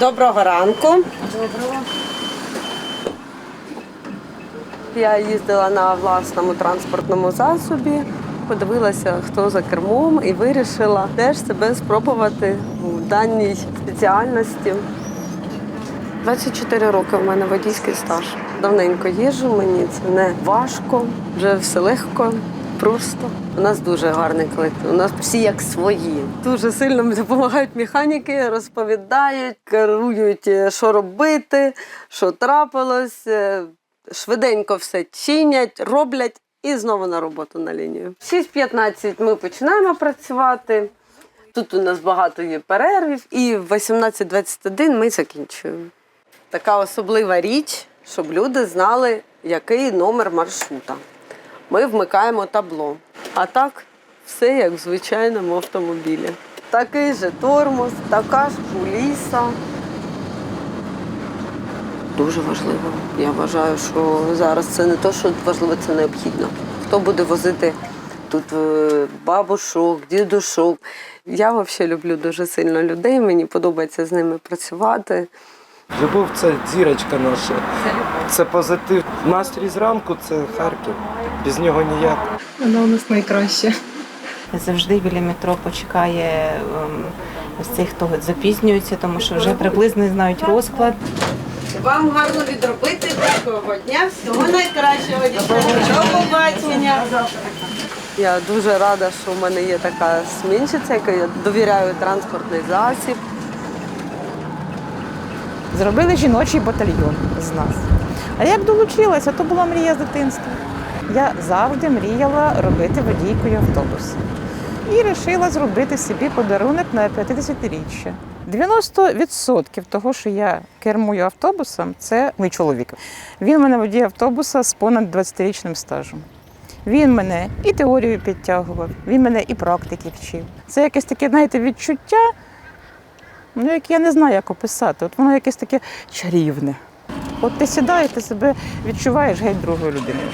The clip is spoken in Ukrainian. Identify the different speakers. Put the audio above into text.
Speaker 1: Доброго ранку. Доброго. Я їздила на власному транспортному засобі, подивилася, хто за кермом, і вирішила теж себе спробувати у даній спеціальності. 24 роки в мене водійський стаж. Давненько їжджу, мені це не важко, вже все легко, просто. У нас дуже гарний колектив. У нас всі як свої. Дуже сильно допомагають механіки, розповідають, керують, е, що робити, що трапилось. е, Швиденько все чинять, роблять і знову на роботу на лінію. В 6.15 ми починаємо працювати. Тут у нас багато є перервів, і в 18.21 ми закінчуємо. Така особлива річ, щоб люди знали, який номер маршрута. Ми вмикаємо табло. А так, все як в звичайному автомобілі. Такий же тормоз, така ж куліса. Дуже важливо. Я вважаю, що зараз це не те, що важливо, це необхідно. Хто буде возити тут е, бабушок, дідушок. Я взагалі люблю дуже сильно людей, мені подобається з ними працювати.
Speaker 2: Любов це зірочка наша. Це позитив. Настрій зранку це Харків. Без нього ніяк.
Speaker 3: Вона у нас найкраща.
Speaker 4: Завжди біля метро почекає ем, ось цих, хто запізнюється, тому що вже приблизно знають розклад.
Speaker 1: Вам гарно відробити такого дня. Всього найкращого. До побачення. Я дуже рада, що в мене є така смінчиця, яка я довіряю транспортний засіб.
Speaker 5: Зробили жіночий батальйон з нас. А як долучилася, то була мрія з дитинства. Я завжди мріяла робити водійкою автобуса. І вирішила зробити собі подарунок на 50-річчя. 90% того, що я кермую автобусом, це мій чоловік. Він мене водій автобуса з понад 20-річним стажем. Він мене і теорію підтягував, він мене і практики вчив. Це якесь таке, знаєте, відчуття, ну, як я не знаю, як описати. От воно якесь таке чарівне. От ти сідаєш, ти себе відчуваєш геть другою людиною.